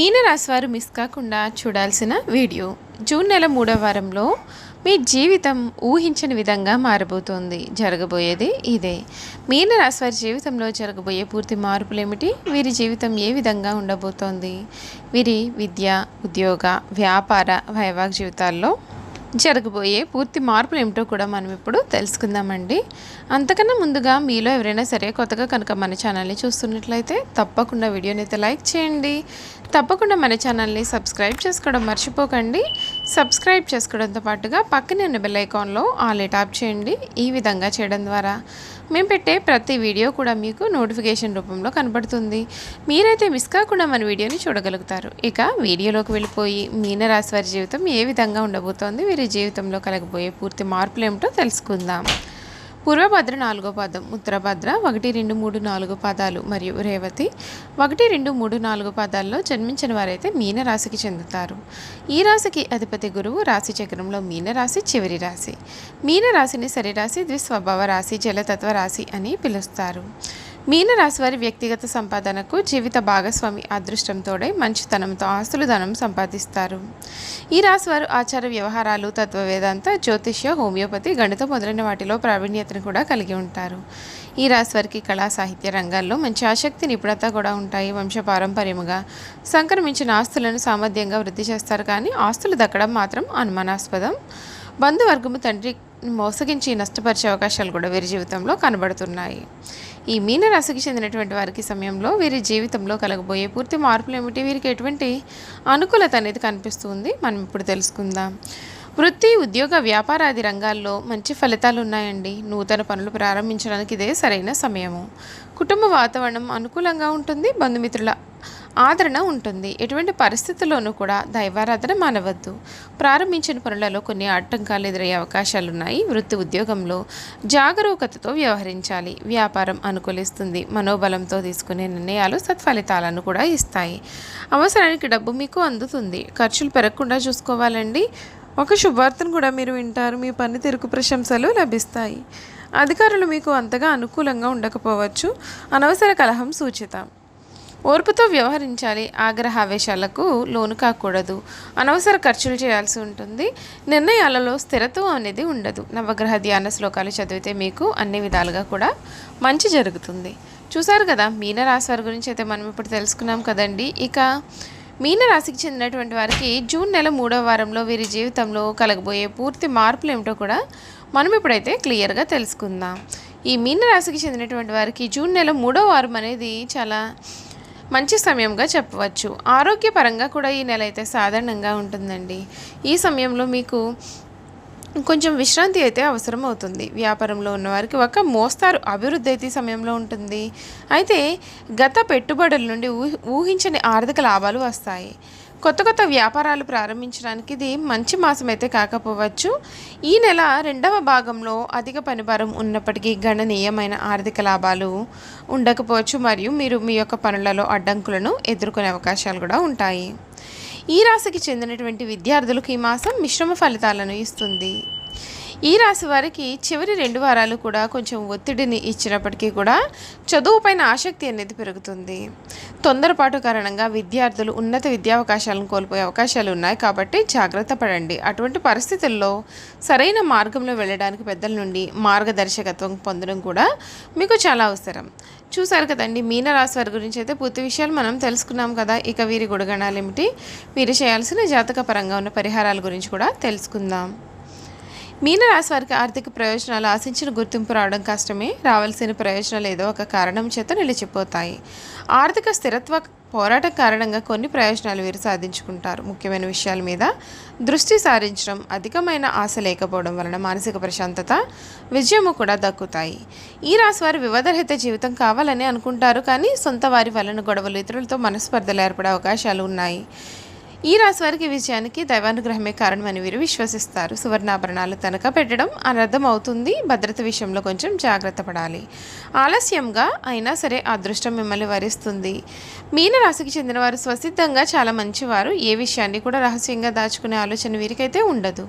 మీనరాశివారు miss కాకుండా చూడాల్సిన video June నెల మూడవ వారంలో మీ జీవితం ఊహించని విధంగా మారబోతోంది. జరగబోయేది ఇదే. మీనరాశి వారి జీవితంలో జరగబోయే పూర్తి మార్పులు ఏమిటి వీరి జీవితం ఏ విధంగా ఉండబోతోంది? వీరి విద్య ఉద్యోగ వ్యాపార వైవాహిక జీవితాల్లో జరగబోయే పూర్తి మార్పులు ఏమిటో కూడా మనం ఇప్పుడు తెలుసుకుందామండి. అంతకన్నా ముందుగా మీలో ఎవరైనా సరే కొత్తగా కనుక మన ఛానల్ని చూస్తున్నట్లయితే తప్పకుండా వీడియోని అయితే లైక్ చేయండి. తప్పకుండా మన ఛానల్ని సబ్స్క్రైబ్ చేసుకోవడం మర్చిపోకండి. సబ్స్క్రైబ్ చేసుకోవడంతో పాటుగా పక్కనే ఉన్న బెల్ ఐకాన్లో ఆల్ టాప్ చేయండి. ఈ విధంగా చేయడం ద్వారా మేము పెట్టే ప్రతి వీడియో కూడా మీకు నోటిఫికేషన్ రూపంలో కనబడుతుంది. మీరైతే మిస్ కాకుండా మన వీడియోని చూడగలుగుతారు. ఇక వీడియోలోకి వెళ్ళిపోయి మీనరాశి వారి జీవితం ఏ విధంగా ఉండబోతోంది వీరి జీవితంలో కలగబోయే పూర్తి మార్పులు ఏమిటో తెలుసుకుందాం. పూర్వభద్ర నాలుగో పదం ఉత్తరభద్ర ఒకటి రెండు మూడు నాలుగు పదాలు మరియు రేవతి ఒకటి రెండు మూడు నాలుగు పదాల్లో జన్మించిన వారైతే మీనరాశికి చెందుతారు. ఈ రాశికి అధిపతి గురువు రాశి చక్రంలో మీనరాశి చివరి రాశి. మీనరాశిని సరిరాశి ద్విస్వభావ రాశి జలతత్వ రాశి అని పిలుస్తారు. మీనరాశి వారి వ్యక్తిగత సంపాదనకు జీవిత భాగస్వామి అదృష్టంతోడై మంచితనంతో ఆస్తులు ధనం సంపాదిస్తారు. ఈ రాశి వారు ఆచార వ్యవహారాలు తత్వవేదాంత జ్యోతిష్య హోమియోపతి గణితం మొదలైన వాటిలో ప్రావీణ్యతను కూడా కలిగి ఉంటారు. ఈ రాశి వారికి కళా సాహిత్య రంగాల్లో మంచి ఆసక్తి నిపుణత కూడా ఉంటాయి. వంశపారంపర్యముగా సంక్రమించిన ఆస్తులను సామర్థ్యంగా వృద్ధి చేస్తారు. కానీ ఆస్తులు దక్కడం మాత్రం అనుమానాస్పదం. బంధువర్గము తండ్రి మోసగించి నష్టపరిచే అవకాశాలు కూడా వీరి జీవితంలో కనబడుతున్నాయి. ఈ మీనరాశికి చెందినటువంటి వారికి సమయంలో వీరి జీవితంలో కలగబోయే పూర్తి మార్పులు ఏమిటి? వీరికి ఎటువంటి అనుకూలత అనేది కనిపిస్తుంది? మనం ఇప్పుడు తెలుసుకుందాం. వృత్తి ఉద్యోగ వ్యాపారాది రంగాల్లో మంచి ఫలితాలు ఉన్నాయండి. నూతన పనులు ప్రారంభించడానికి ఇదే సరైన సమయము. కుటుంబ వాతావరణం అనుకూలంగా ఉంటుంది. బంధుమిత్రుల ఆదరణ ఉంటుంది. ఎటువంటి పరిస్థితుల్లోనూ కూడా దైవారాధన మానవద్దు. ప్రారంభించిన పనులలో కొన్ని ఆటంకాలు ఎదురయ్యే అవకాశాలు ఉన్నాయి వృత్తి ఉద్యోగంలో జాగరూకతతో వ్యవహరించాలి. వ్యాపారం అనుకూలిస్తుంది. మనోబలంతో తీసుకునే నిర్ణయాలు సత్ఫలితాలను కూడా ఇస్తాయి. అవసరానికి డబ్బు మీకు అందుతుంది. ఖర్చులు పెరగకుండా చూసుకోవాలండి. ఒక శుభార్తను కూడా మీరు వింటారు. మీ పనితీరుకు ప్రశంసలు లభిస్తాయి. అధికారులు మీకు అంతగా అనుకూలంగా ఉండకపోవచ్చు. అనవసర కలహం సూచిత. ఓర్పుతో వ్యవహరించాలి ఆగ్రహావేశాలకు లోను కాకూడదు. అనవసర ఖర్చులు చేయాల్సి ఉంటుంది. నిర్ణయాలలో స్థిరత్వం అనేది ఉండదు. నవగ్రహ ధ్యాన శ్లోకాలు చదివితే మీకు అన్ని విధాలుగా కూడా మంచి జరుగుతుంది. చూసారు కదా మీనరాశి వారి గురించి అయితే మనం ఇప్పుడు తెలుసుకున్నాం కదండి. ఇక మీనరాశికి చెందినటువంటి వారికి జూన్ నెల మూడవ వారంలో వీరి జీవితంలో కలగబోయే పూర్తి మార్పులు ఏమిటో కూడా మనం ఇప్పుడైతే క్లియర్గా తెలుసుకుందాం. ఈ మీనరాశికి చెందినటువంటి వారికి జూన్ నెల మూడవ వారం అనేది చాలా మంచి సమయంగా చెప్పవచ్చు. ఆరోగ్యపరంగా కూడా ఈ నెల అయితే సాధారణంగా ఉంటుందండి. ఈ సమయంలో మీకు కొంచెం విశ్రాంతి అయితే అవసరం అవుతుంది వ్యాపారంలో ఉన్నవారికి ఒక మోస్తారు అభివృద్ధి అయితే సమయంలో ఉంటుంది. అయితే గత పెట్టుబడుల నుండి ఊహి ఊహించని ఆర్థిక లాభాలు వస్తాయి. కొత్త కొత్త వ్యాపారాలు ప్రారంభించడానికి ఇది మంచి మాసం అయితే కాకపోవచ్చు. ఈ నెల రెండవ భాగంలో అధిక పనిభారం ఉన్నప్పటికీ గణనీయమైన ఆర్థిక లాభాలు ఉండకపోవచ్చు మరియు మీరు మీ యొక్క పనులలో అడ్డంకులను ఎదుర్కొనే అవకాశాలు కూడా ఉంటాయి. ఈ రాశికి చెందినటువంటి విద్యార్థులకు ఈ మాసం మిశ్రమ ఫలితాలను ఇస్తుంది. ఈ రాశి వారికి చివరి రెండు వారాలు కూడా కొంచెం ఒత్తిడిని ఇచ్చినప్పటికీ కూడా చదువుపైన ఆసక్తి అనేది పెరుగుతుంది. తొందరపాటు కారణంగా విద్యార్థులు ఉన్నత విద్యావకాశాలను కోల్పోయే అవకాశాలు ఉన్నాయి కాబట్టి జాగ్రత్త పడండి. అటువంటి పరిస్థితుల్లో సరైన మార్గంలో వెళ్ళడానికి పెద్దల నుండి మార్గదర్శకత్వం పొందడం కూడా మీకు చాలా అవసరం. చూసారు కదండి మీనరాశి వారి గురించి అయితే పూర్తి విషయాలు మనం తెలుసుకున్నాం కదా. ఇక వీరి గుణగణాలు ఏమిటి? వీరు చేయాల్సిన జాతక పరంగా ఉన్న పరిహారాల గురించి కూడా తెలుసుకుందాం. మీనరాశి వారికి ఆర్థిక ప్రయోజనాలు ఆశించిన గుర్తింపు రావడం కష్టమే. రావాల్సిన ప్రయోజనాలు ఏదో ఒక కారణం చేత నిలిచిపోతాయి. ఆర్థిక స్థిరత్వ పోరాటం కారణంగా కొన్ని ప్రయోజనాలు వీరు సాధించుకుంటారు. ముఖ్యమైన విషయాల మీద దృష్టి సారించడం అధికమైన ఆశ లేకపోవడం వలన మానసిక ప్రశాంతత విజయము కూడా దక్కుతాయి. ఈ రాశి వారు వివాదరహిత జీవితం కావాలని అనుకుంటారు కానీ సొంత వారి వలన గొడవలు ఇతరులతో మనస్పర్ధలు ఏర్పడే అవకాశాలు ఉన్నాయి. ఈ రాశి వారికి విజయానికి దైవానుగ్రహమే కారణమని వీరు విశ్వసిస్తారు. సువర్ణాభరణాలు తనఖ పెట్టడం అనర్థం అవుతుంది భద్రత విషయంలో కొంచెం జాగ్రత్త పడాలి. ఆలస్యంగా అయినా సరే అదృష్టం మిమ్మల్ని వరిస్తుంది. మీన రాశికి చెందినవారు స్వసిద్ధంగా చాలా మంచివారు. ఏ విషయాన్ని కూడా రహస్యంగా దాచుకునే ఆలోచన వీరికైతే ఉండదు.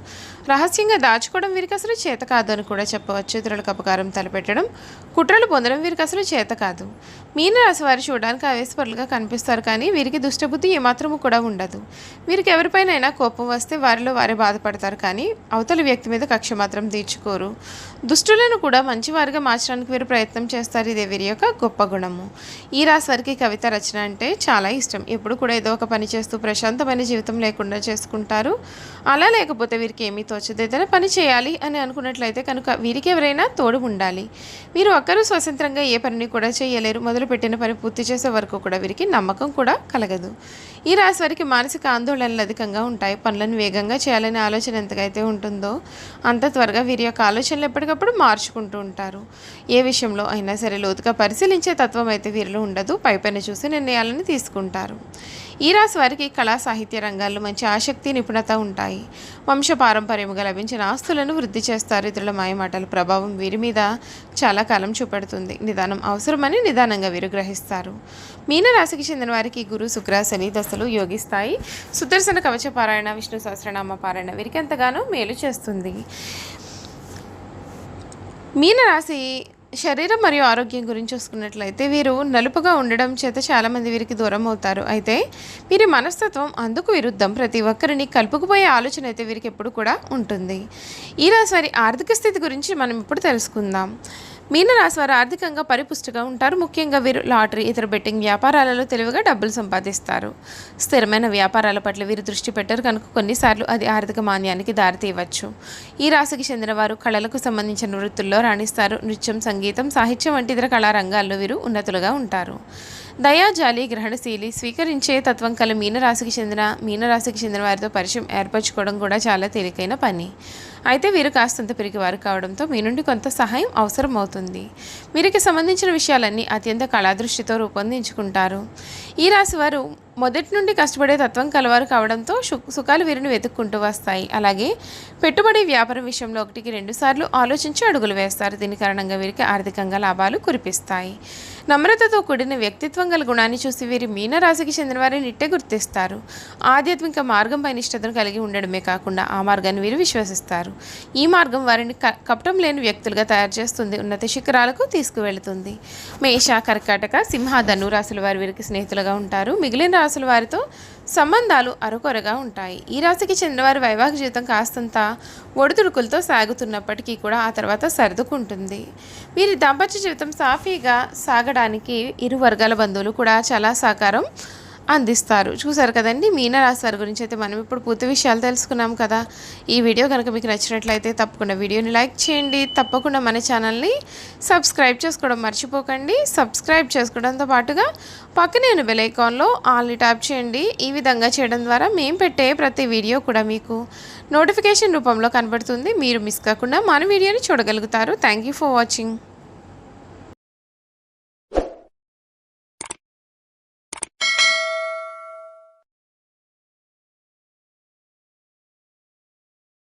రహస్యంగా దాచుకోవడం వీరికి అసలు చేత కాదు అని కూడా చెప్పవచ్చు. ఇతరులకు అపకారం తలపెట్టడం కుట్రలు పొందడం వీరికి అసలు చేత కాదు. మీన రాశి వారు చూడడానికి ఆవేశపరులుగా కనిపిస్తారు కానీ వీరికి దుష్టబుద్ధి ఏమాత్రము కూడా ఉండదు. వీరికి ఎవరిపైనైనా కోపం వస్తే వారిలో వారే బాధపడతారు కానీ అవతలి వ్యక్తి మీద కక్ష మాత్రం తీర్చుకోరు. దుష్టులను కూడా మంచివారిగా మార్చడానికి వీరు ప్రయత్నం చేస్తారు. ఇదే వీరి యొక్క గొప్ప గుణము. ఈ రాసరికి కవిత రచన అంటే చాలా ఇష్టం. ఎప్పుడు కూడా ఏదో ఒక పని చేస్తూ ప్రశాంతమైన జీవితం లేకుండా చేసుకుంటారు. అలా లేకపోతే వీరికి ఏమీ తోచదు. ఏదైనా పని చేయాలి అని అనుకున్నట్లయితే కనుక వీరికి ఎవరైనా తోడు ఉండాలి. వీరు ఒక్కరూ స్వతంత్రంగా ఏ పనిని కూడా చేయలేరు. మొదలుపెట్టిన పని పూర్తి చేసే వరకు కూడా వీరికి నమ్మకం కూడా కలగదు. ఈ రాశి వారికి మానసిక ఆందోళనలు అధికంగా ఉంటాయి. పనులను వేగంగా చేయాలనే ఆలోచన ఎంతకైతే ఉంటుందో అంత త్వరగా వీరి యొక్క ఆలోచనలు ఎప్పటికప్పుడు మార్చుకుంటూ ఉంటారు. ఏ విషయంలో అయినా సరే లోతుగా పరిశీలించే తత్వం అయితే వీరిలో ఉండదు. పైపైన చూసి నిర్ణయాలను తీసుకుంటారు. ఈ రాశి వారికి కళా సాహిత్య రంగాల్లో మంచి ఆసక్తి నిపుణత ఉంటాయి. వంశ పారంపర్యముగా లభించిన ఆస్తులను వృద్ధి చేస్తారు. ఇతరుల మాయమాటల ప్రభావం వీరి మీద చాలా కాలం చూపెడుతుంది. నిదానం అవసరమని నిదానంగా వీరు గ్రహిస్తారు. మీనరాశికి చెందిన వారికి గురు శుక్ర శని దశలు యోగిస్తాయి సుదర్శన కవచ పారాయణ విష్ణు సహస్రనామ పారాయణ వీరికి ఎంతగానో మేలు చేస్తుంది. మీనరాశి శరీరం మరియు ఆరోగ్యం గురించి చూసుకున్నట్లయితే వీరు నలుపుగా ఉండడం చేత చాలామంది వీరికి దూరం అవుతారు. అయితే వీరి మనస్తత్వం అందుకు విరుద్ధం. ప్రతి ఒక్కరిని కలుపుకుపోయే ఆలోచన అయితే వీరికి ఎప్పుడు కూడా ఉంటుంది. ఈ రాశి వారి ఆర్థిక స్థితి గురించి మనం ఇప్పుడు తెలుసుకుందాం. మీనరాశి వారు ఆర్థికంగా పరిపుష్టిగా ఉంటారు. ముఖ్యంగా వీరు లాటరీ ఇతర బెట్టింగ్ వ్యాపారాలలో తెలివిగా డబ్బులు సంపాదిస్తారు. స్థిరమైన వ్యాపారాల పట్ల వీరు దృష్టి పెట్టరు. కనుక కొన్నిసార్లు అది ఆర్థిక మాన్యానికి దారితీయవచ్చు ఈ రాశికి చెందిన వారు కళలకు సంబంధించిన వృత్తుల్లో రాణిస్తారు. నృత్యం సంగీతం సాహిత్యం వంటి ఇతర కళారంగాల్లో వీరు ఉన్నతులుగా ఉంటారు. దయాజాలి గ్రహణశీలి స్వీకరించే తత్వం కల మీనరాశికి చెందిన మీనరాశికి చెందిన వారితో పరిచయం ఏర్పరచుకోవడం కూడా చాలా తేలికైన పని. అయితే వీరు కాస్తంత పిరికివారు కావడంతో మీ నుండి కొంత సహాయం అవసరం అవుతుంది వీరికి సంబంధించిన విషయాలన్నీ అత్యంత కళాదృష్టితో రూపొందించుకుంటారు. ఈ రాశి వారు మొదటి నుండి కష్టపడే తత్వం కలవారు కావడంతో సు సుఖాలు వీరిని వెతుక్కుంటూ వస్తాయి. అలాగే పెట్టుబడి వ్యాపారం విషయంలో ఒకటికి రెండుసార్లు ఆలోచించి అడుగులు వేస్తారు. దీని కారణంగా వీరికి ఆర్థికంగా లాభాలు కురిపిస్తాయి. నమ్రతతో కూడిన వ్యక్తిత్వం గల గుణాన్ని చూసి వీరి మీనరాశికి చెందిన వారిని నిట్టే గుర్తిస్తారు. ఆధ్యాత్మిక మార్గంపై నిష్ఠతను కలిగి ఉండడమే కాకుండా ఆ మార్గాన్ని వీరు విశ్వసిస్తారు. ఈ మార్గం వారిని కపటం లేని వ్యక్తులుగా తయారు చేస్తుంది ఉన్నత శిఖరాలకు తీసుకువెళుతుంది. మేష కర్కాటక సింహ ధనురాశుల వారు వీరికి స్నేహితులుగా ఉంటారు. మిగిలిన రాశుల వారితో సంబంధాలు అరకొరగా ఉంటాయి. ఈ రాశికి చెందినవారి వైవాహిక జీవితం కాస్తంత ఒడిదుడుకులతో సాగుతున్నప్పటికీ కూడా ఆ తర్వాత సర్దుకుంటుంది. వీరి దాంపత్య జీవితం సాఫీగా సాగడానికి ఇరు వర్గాల బంధువులు కూడా చాలా సహకారం అందిస్తారు. చూసారు కదండి మీనరాశి వారి గురించి అయితే మనం ఇప్పుడు పూర్తి విషయాలు తెలుసుకున్నాం కదా. ఈ వీడియో కనుక మీకు నచ్చినట్లయితే తప్పకుండా వీడియోని లైక్ చేయండి. తప్పకుండా మన ఛానల్ని సబ్స్క్రైబ్ చేసుకోవడం మర్చిపోకండి. సబ్స్క్రైబ్ చేసుకోవడంతో పాటుగా పక్కనే ఉన్న బెల్ ఐకాన్లో ఆల్ని ట్యాప్ చేయండి. ఈ విధంగా చేయడం ద్వారా మేము పెట్టే ప్రతి వీడియో కూడా మీకు నోటిఫికేషన్ రూపంలో కనబడుతుంది. మీరు మిస్ కాకుండా మన వీడియోని చూడగలుగుతారు. Thank you for watching.